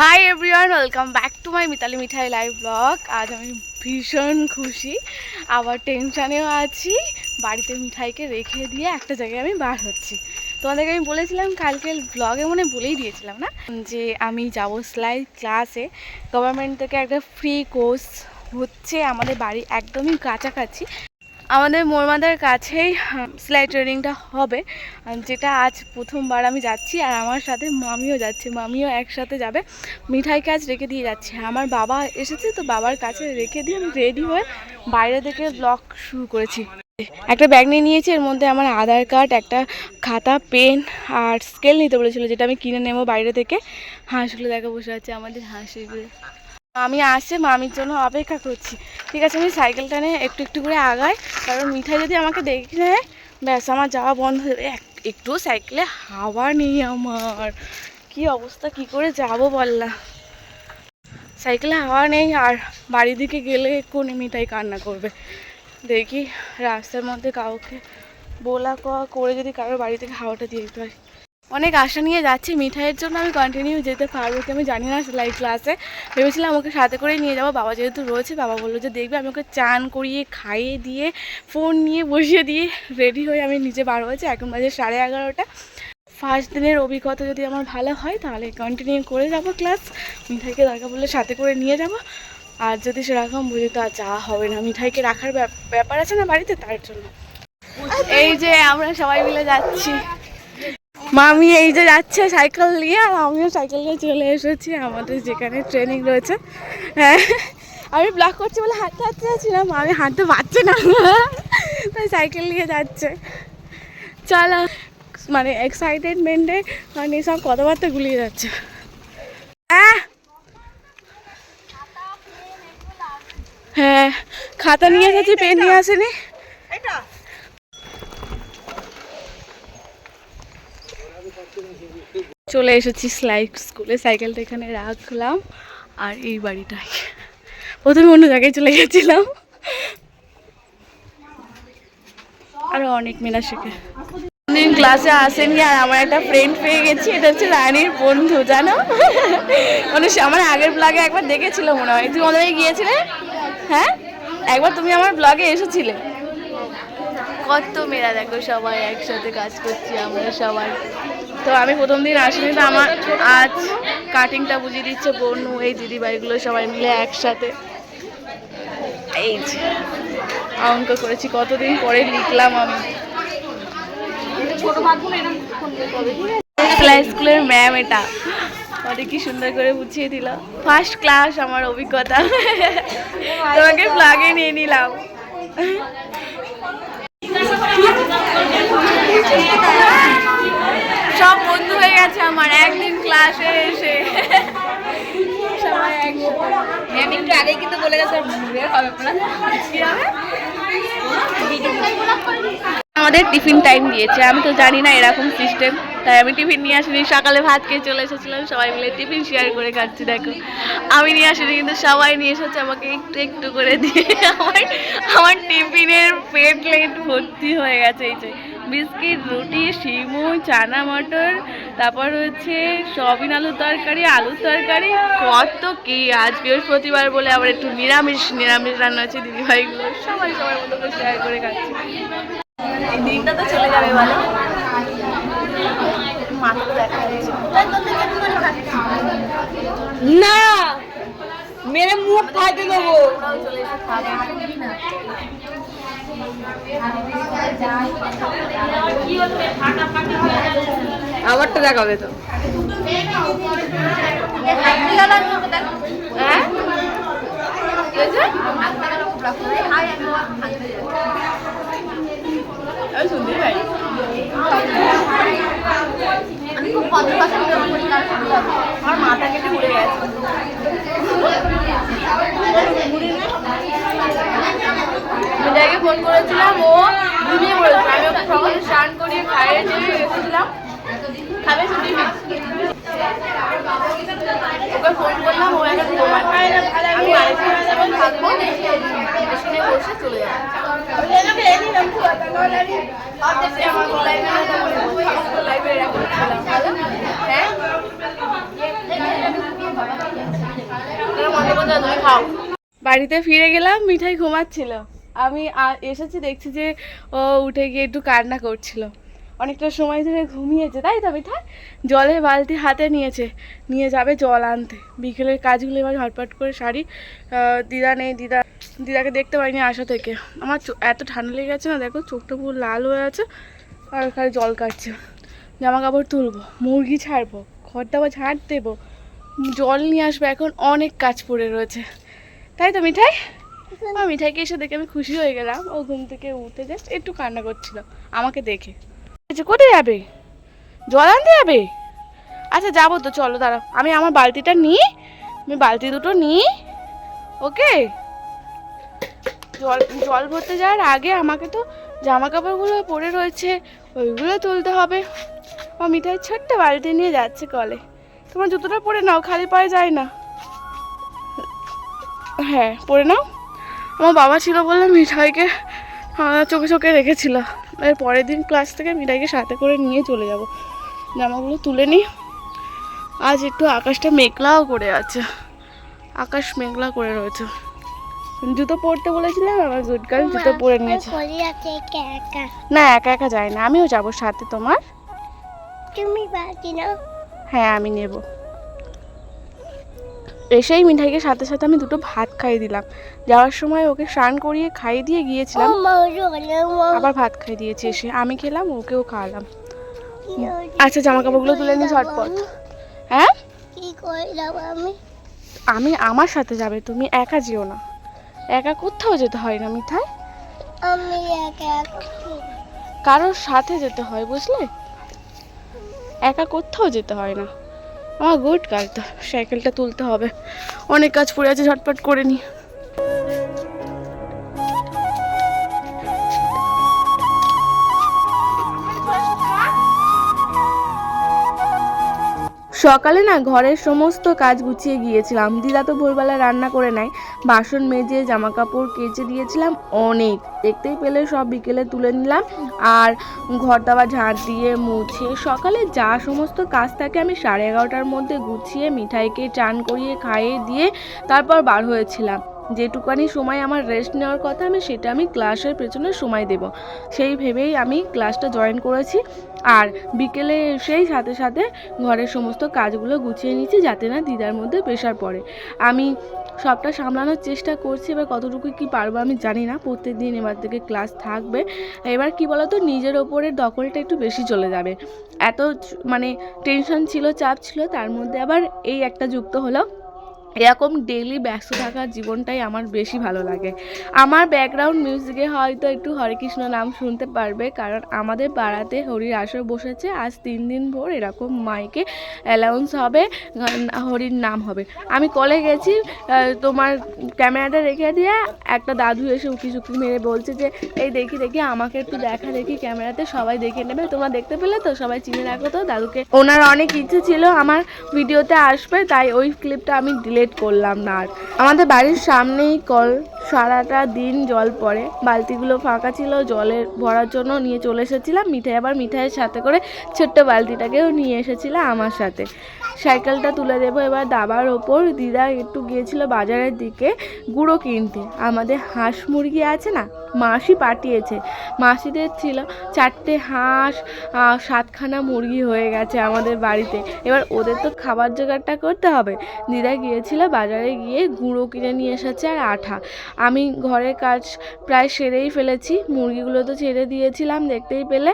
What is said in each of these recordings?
Hi everyone welcome back to my Mitali Mithai live blog আজ আমি ভীষণ খুশি। আবার টেনশানেও আছি। বাড়িতে মিঠাইকে রেখে দিয়ে একটা জায়গায় আমি বার হচ্ছি। তোমাদেরকে আমি বলেছিলাম, কালকে ব্লগে মনে বলেই দিয়েছিলাম না? যে আমি যাব সেলাই ক্লাসে গভর্নমেন্ট থেকে একটা ফ্রি কোর্স হচ্ছে আমাদের বাড়ি একদমই কাছাকাছি। আমাদের মোরমাদের কাছেই সেলাই ট্রেনিংটা হবে। যেটা আজ প্রথমবার আমি যাচ্ছি, আর আমার সাথে মামিও যাচ্ছে। মামিও একসাথে যাবে। মিঠাই কাজ রেখে দিয়ে যাচ্ছে। আমার বাবা এসেছে তো বাবার কাছে রেখে দিয়ে আমি রেডি হয়ে বাইরে থেকে ব্লগ শুরু করেছি। একটা ব্যাগ নিয়ে নিয়েছি, এর মধ্যে আমার আধার কার্ড, একটা খাতা, পেন আর স্কেল নিতে বলেছিল, যেটা আমি কিনে নেব বাইরে থেকে। হাঁসগুলো দেখা বসে আছে, আমাদের হাঁসগুলো আমি আসে মামির জন্য অপেক্ষা করছি। ঠিক আছে আমি সাইকেলটা নিয়ে একটু একটু করে আগাই কারণ মিঠাই যদি আমাকে দেখে নেয়, ব্যাস, আমার যাওয়া বন্ধ হয়ে যাবে। এক- একটুও সাইকেলে হাওয়া নেই আমার। কি অবস্থা, কি করে যাব বললা। সাইকেলে হাওয়া নেই, আর বাড়ির দিকে গেলে কোন মিঠাই কান্না করবে। দেখি রাস্তার মধ্যে কাউকে বলা কওয়া করে যদি কারোর বাড়ি থেকে হাওয়াটা দিয়ে দিতে পারি। অনেক আশা নিয়ে যাচ্ছি। মিঠাইয়ের জন্য আমি কন্টিনিউ যেতে পারব কি আমি জানি না সেলাই ক্লাসে ভেবেছিলাম ওকে সাথে করে নিয়ে যাব। বাবা যেহেতু রয়েছে, বাবা বলল যে দেখবে আমি ওকে চান করিয়ে, খাইয়ে দিয়ে ফোন নিয়ে বসিয়ে দিয়ে রেডি হয়ে আমি নিজে বার হয়েছি। এখন বাজে সাড়ে এগারোটা। ফার্স্ট দিনের অভিজ্ঞতা যদি আমার ভালো হয়, তাহলে কন্টিনিউ করে যাব ক্লাস মিঠাইকে দরকার বললে সাথে করে নিয়ে যাব। আর যদি সেরকম বুঝি তো আর যাওয়া হবে না। মিঠাইকে রাখার ব্যাপ- ব্যাপার আছে না বাড়িতে? তার জন্য। এই যে আমরা সবাই মিলে যাচ্ছি। মামি এই যে যাচ্ছে সাইকেল নিয়ে, আর আমিও সাইকেল নিয়ে চলে এসেছি, আমাদের যেখানে ট্রেনিং রয়েছে। হ্যাঁ আমি ব্লক করছি বলে হাঁটতে হাঁটতে যাচ্ছি না, মামি হাঁটতে পারছে না। তাই সাইকেল নিয়ে যাচ্ছে। চলো মানে এক্সাইটেডমেন্টে মানে সব কথাবার্তা গুলিয়ে যাচ্ছে। হ্যাঁ খাতা নিয়ে এসেছি পেন নিয়ে আসেনি। চলে এসেছি স্লাইড স্কুলে, সাইকেলটা এখানে রাখলাম আর এই বাড়িটাই প্রথমে অন্য জায়গায় চলে গেছিলাম। আরও অনেক মেলা শেখে। দিন ক্লাসে আসেনি আর আমার একটা ফ্রেন্ড পেয়ে গেছি, এটা হচ্ছে রানীর বন্ধু, জানো? মানে আমার আগের ব্লগে একবার দেখেছিল মনে হয়। তুমি আমাদের গিয়েছিলে? হ্যাঁ? একবার তুমি আমার ব্লগে এসেছিলে। কত মেয়েরা দেখো সবাই একসাথে কাজ করছি আমরা সবাই তো আমি প্রথম দিন আসিনি, তো আমার আজ কাটিংটা বুঝিয়ে দিচ্ছে বনু এই দিদিভাইগুলো সবাই মিলে একসাথে। এই যে, অঙ্ক করেছি, কতদিন পরে লিখলাম আমি। সেলাই স্কুলের ম্যাম এটা। অনেক কি সুন্দর করে বুঝিয়ে দিল। ফার্স্ট ক্লাস আমার অভিজ্ঞতা। তোমাকে ফ্লাগে নিয়ে নিলাম। সব বন্ধু হয়ে গেছে আমার, একদিন ক্লাসে এসে। কিন্তু বলে গেছে? আমাদের টিফিন টাইম দিয়েছে। আমি তো জানি না এরকম সিস্টেম তাই আমি টিফিন নিয়ে আসিনি। সকালে ভাত খেয়ে চলে এসেছিলাম। সবাই মিলে টিফিন শেয়ার করে খাচ্ছি, দেখো। আমি নিয়ে আসিনি, কিন্তু সবাই নিয়ে এসেছে আমাকে একটু একটু করে দিয়ে। আমার আমার টিফিনের পেট লেট ভর্তি হয়ে গেছে, এই যে। বিস্কিট রুটি সিমুই চানা মটর তারপর হচ্ছে সবিন আলুর তরকারি আলুর তরকারি কত কি? আজ বৃহস্পতিবার বলে আবার একটু নিরামিষ নিরামিষ রান্না হচ্ছে দিদিভাইগুলো। সবাই সবার মতো করে শেয়ার করে খাচ্ছি। এই দিনটা তো চলে যাবে বলো। না মেরে মুখ খাইতে দেবো। চলে আমারটা দেখাবে তো। হ্যাঁ? আমি আমার মাথা কেটে উড়ে গেছে। ফোন করেছিলাম ও ঘুমিয়ে পড়েছিল। আমি ওকে সকালে স্নান করিয়ে খাইয়ে দিয়ে রেখেছিলাম খাবে শুধু ওকে ফোন করলাম ও এখন আমি থাকব। বসে চলে যাব। হ্যাঁ? বাড়িতে ফিরে গেলাম মিঠাই ঘুমাচ্ছিল। আমি এসেছি, দেখছি যে ও উঠে গিয়ে একটু কান্না করছিল। অনেকটা সময় ধরে ঘুমিয়েছে, তাই তো মিঠাই? জলের বালতি হাতে নিয়েছে, নিয়ে যাবে জল আনতে। বিকেলের কাজগুলো এবার ঝটপট করে সারি। দিদা নেই, দিদা, দিদাকে দেখতে পাইনি আসা থেকে। আমার এত ঠান্ডা লেগে গেছে না, দেখো চোখটা পুরো লাল হয়ে আছে আর খালি জল কাটছে। জামা কাপড় তুলবো, মুরগি ছাড়বো ঘরটা আবার ঝাঁট দেবো, জল নিয়ে আসব, এখন অনেক কাজ পড়ে রয়েছে। তাই তো মিঠাই? আমার মিঠাইকে এসে দেখে আমি খুশি হয়ে গেলাম। ও ঘুম থেকে উঠে জাস্ট একটু কান্না করছিল। আমাকে দেখে। আচ্ছা কোথায় যাবে? জল আনতে যাবে? আচ্ছা যাব তো, চলো দাঁড়াও। আমি আমার বালতিটা নিই, আমি বালতি দুটো নিই, ওকে? জল জল ভরতে যাওয়ার আগে আমাকে তো জামা কাপড়গুলো পরে রয়েছে, ওইগুলো তুলতে হবে। ও মিঠাই ছোট্ট বালতি নিয়ে যাচ্ছে কলে। তোমার জুতোটা পরে নাও, খালি পায়ে যায় না। হ্যাঁ পরে নাও। আমার বাবা ছিল বলে মিঠাইকে চোখে চোখে রেখেছিল। এর পরের দিন ক্লাস থেকে মিঠাইকে সাথে করে নিয়ে চলে যাব। জামাগুলো তুলে নিই আজ একটু আকাশটা মেঘলাও করে আছে। আকাশ মেঘলা করে রয়েছে। জুতো পরতে বলেছিলাম আমার গার্ল জুতো পরে নিয়েছে। একা একা। না একা একা যায় না। আমিও যাব সাথে। তোমার? তুমি হ্যাঁ আমি নেব। এসেই মিঠাইকে সাথে সাথে আমি দুটো ভাত খাইয়ে দিলাম। যাওয়ার সময় ওকে স্নান করিয়ে খাইয়ে দিয়ে গিয়েছিলাম। আবার ভাত খাইয়ে দিয়েছি এসে। আমি খেলাম ওকেও খাওয়ালাম। আচ্ছা জামা কাপড়গুলো তুলে নিই ঝটপট। হ্যাঁ? আমি? আমি আমার সাথে যাবে তুমি একা যেও না। একা কোথাও যেতে হয় না মিঠাই। কারোর সাথে যেতে হয় বুঝলে? একা কোথাও যেতে হয় না। আমার গুড কাল তো সাইকেলটা তুলতে হবে। অনেক কাজ পড়ে আছে ঝটপট করে নি। সকালে না ঘরের সমস্ত কাজ গুছিয়ে গিয়েছিলাম। দিদা তো ভোরবেলা রান্না করে নেয়। বাসন মেজে জামা কাপড় কেচে দিয়েছিলাম অনেক। দেখতেই পেলে সব বিকেলে তুলে নিলাম। আর ঘর দাওয়া ঝাঁট দিয়ে মুছে সকালে যা সমস্ত কাজ থাকে আমি সাড়ে এগারোটার মধ্যে গুছিয়ে মিঠাইকে চান করিয়ে খাইয়ে দিয়ে তারপর বার হয়েছিলাম। যেটুকানি সময় আমার রেস্ট নেওয়ার কথা আমি সেটা আমি ক্লাসের পেছনে সময় দেব। সেই ভেবেই আমি ক্লাসটা জয়েন করেছি আর বিকেলে এসেই সাথে সাথে ঘরের সমস্ত কাজগুলো গুছিয়ে নিচ্ছি যাতে না দিদার মধ্যে প্রেশার পড়ে। আমি সবটা সামলানোর চেষ্টা করছি, এবার কতটুকু কি পারব আমি জানি না। প্রত্যেক দিন এবার থেকে ক্লাস থাকবে। এবার কি বলতো, নিজের ওপরের দখলটা একটু বেশি চলে যাবে। এত মানে টেনশন ছিল, চাপ ছিল, তার মধ্যে আবার এই একটা যুক্ত হলো এরকম ডেইলি ব্যস্ত থাকার জীবনটাই আমার বেশি ভালো লাগে। আমার ব্যাকগ্রাউন্ড মিউজিকে হয়তো একটু হরে কৃষ্ণ নাম শুনতে পারবে, কারণ আমাদের পাড়াতে হরির আসর বসেছে। আজ তিন দিন ভোর এরকম মাইকে অ্যালাউন্স হবে, হরির নাম হবে। আমি কলে গেছি তোমার ক্যামেরাটা রেখে দিয়ে একটা দাদু এসে উকি চুকি মেরে বলছে যে, এই দেখি দেখি, আমাকে একটু দেখা দেখি ক্যামেরাতে সবাই দেখে নেবে। তোমরা দেখতে পেলে তো? সবাই চিনে রাখো তো? দাদুকে, ওনার অনেক ইচ্ছে ছিল আমার ভিডিওতে আসবে, তাই ওই ক্লিপটা আমি ডিলিট করলাম না আর। আমাদের বাড়ির সামনেই কল, সারাটা দিন জল পড়ে। বালতিগুলো ফাঁকা ছিল, জলের ভরার জন্য নিয়ে চলে এসেছিলাম। মিঠাই আবার মিঠাইয়ের সাথে করে ছোট্ট বালতিটাকেও নিয়ে এসেছিলাম আমার সাথে। সাইকেলটা তুলে দেবো। এবার দাবার ওপর দিদা একটু গিয়েছিল বাজারের দিকে গুঁড়ো কিনতে। আমাদের হাঁস মুরগি আছে না, মাসি পাঠিয়েছে। মাসিদের ছিল চারটে হাঁস সাতখানা মুরগি হয়ে গেছে আমাদের বাড়িতে। এবার ওদের তো খাবার জোগাড়টা করতে হবে। দিদা গিয়েছিল বাজারে গিয়ে গুঁড়ো কিনে নিয়ে এসেছে আর আঠা। আমি ঘরের কাজ প্রায় সেরেই ফেলেছি। মুরগিগুলো তো ছেড়ে দিয়েছিলাম, দেখতেই পেলে।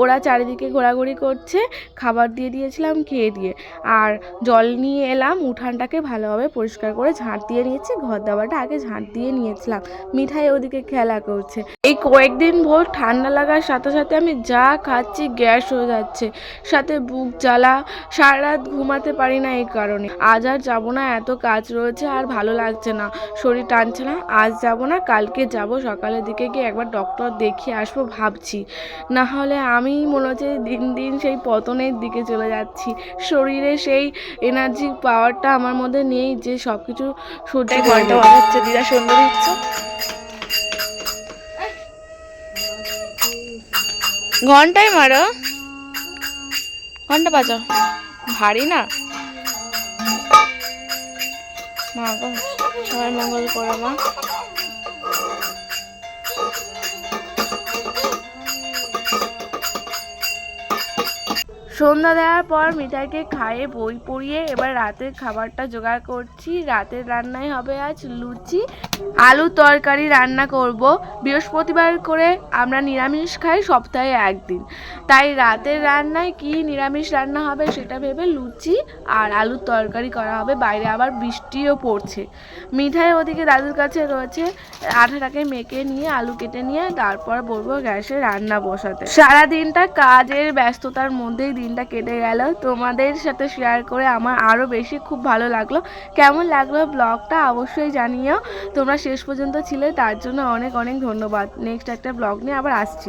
ওরা চারিদিকে ঘোরাঘুরি করছে, খাবার দিয়ে দিয়েছিলাম, খেয়ে দিয়ে। আর জল নিয়ে এলাম, উঠানটাকে ভালোভাবে পরিষ্কার করে ঝাঁট দিয়ে নিয়েছি, ঘর দাবাটা আগে ঝাঁট দিয়ে নিয়েছিলাম। মিঠাই ওদিকে খেলা করছে। এই কয়েকদিন ভোর ঠান্ডা লাগার সাথে সাথে আমি যা খাচ্ছি গ্যাস হয়ে যাচ্ছে। সাথে বুক জ্বালা সারা রাত ঘুমাতে পারি না এই কারণে। আজ আর যাব না, এত কাজ রয়েছে আর ভালো লাগছে না। শরীর টানছে না, আজ যাব না, কালকে যাব, সকালের দিকে গিয়ে একবার ডক্টর দেখিয়ে আসব ভাবছি। না হলে আমি মনে হচ্ছে দিন দিন সেই পতনের দিকে চলে যাচ্ছি। শরীরে সেই এনার্জি পাওয়ারটা আমার মধ্যে নেই যে সব কিছু সহ্য ঘণ্টা বাজাচ্ছে দিদা সন্ধ্যে দিচ্ছ। ঘন্টাই মারো। ঘণ্টা বাজাও। ভারী না? মা গো সবাই মঙ্গল করো মা। সন্ধ্যা দেওয়ার পর মিঠাইকে খাইয়ে বই পড়িয়ে এবার রাতের খাবারটা জোগাড় করছি। রাতের রান্নাই হবে আজ লুচি, আলু তরকারি রান্না করব। বৃহস্পতিবার করে আমরা নিরামিষ খাই সপ্তাহে একদিন। তাই রাতের রান্নায় কি নিরামিষ রান্না হবে সেটা ভেবে লুচি আর আলুর তরকারি করা হবে। বাইরে আবার বৃষ্টিও পড়ছে। মিঠাই ওদিকে দাদুর কাছে রয়েছে। আঠাটাকে মেখে নিয়ে, আলু কেটে নিয়ে, তারপর বলব গ্যাসে রান্না বসাতে। সারা দিনটা কাজের ব্যস্ততার মধ্যেই দিনটা কেটে গেল। তোমাদের সাথে শেয়ার করে আমার আরও বেশি খুব ভালো লাগল। কেমন লাগল ব্লগটা অবশ্যই জানিও। তোমরা শেষ পর্যন্ত ছিলে, তার জন্য অনেক অনেক ধন্যবাদ। নেক্সট একটা ব্লগ নিয়ে আবার আসছি।